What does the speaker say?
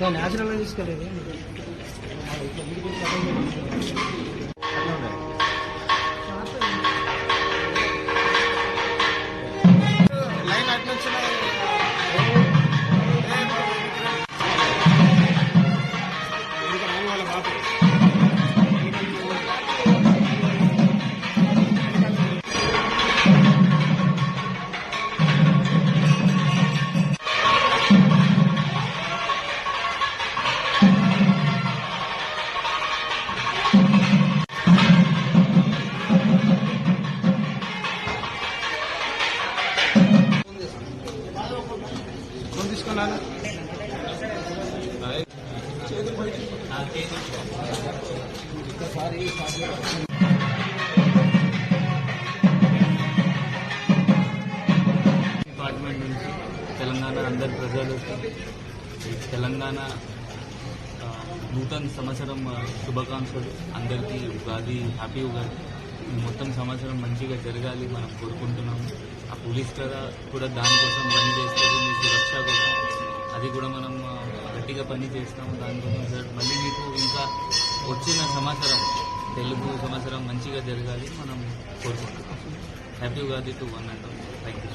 నేను న్యాచురల్గా తీసుకెళ్ళేది ఫోన్ తీసుకున్నాను డిపార్ట్మెంట్ నుంచి తెలంగాణ అందరి ప్రజలు తెలంగాణ నూతన సంవత్సరం శుభాకాంక్షలు. అందరికీ ఉగాది హ్యాపీ ఉగాది. మొత్తం సంవత్సరం మంచిగా జరగాలి మనం కోరుకుంటున్నాము. ఆ పోలీస్ కదా కూడా దానికోసం పని అది కూడా మనం గట్టిగా పని చేస్తాము. దానికోసం సార్ మళ్ళీ మీకు ఇంకా వచ్చిన సంవత్సరం తెలుగు సంవత్సరం మంచిగా జరగాలి మనం కోరుకుంటున్నాం. Happy Ugadi to one and thank you